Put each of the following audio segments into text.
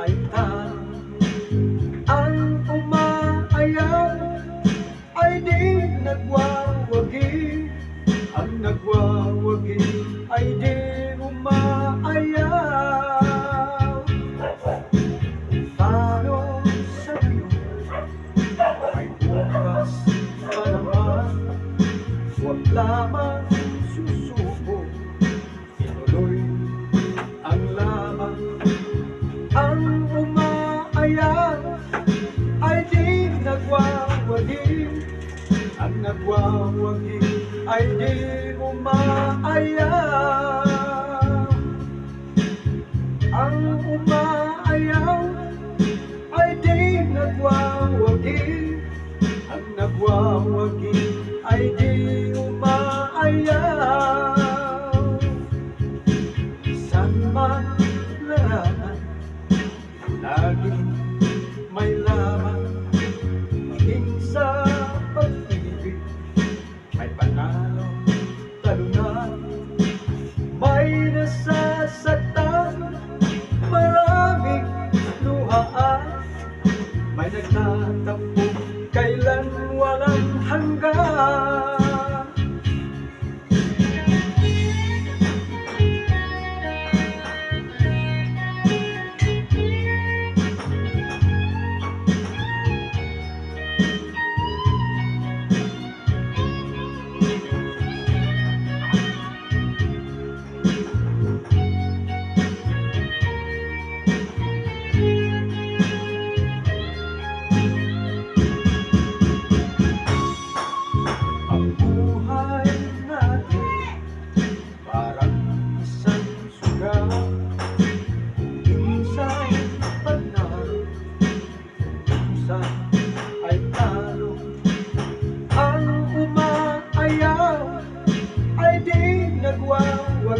Ayutan pagwawagi ay di umaayaw Ang umaayaw ay di nagwawagi Ang nagwawagi ay di love.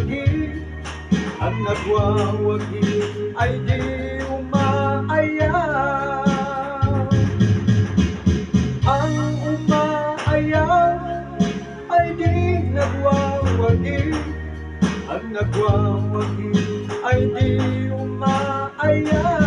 nagwawagi Ang nagwawagi ay di umaaya. Ang umaaya ay di nagwawagi. Ang nagwawagi ay di umaaya.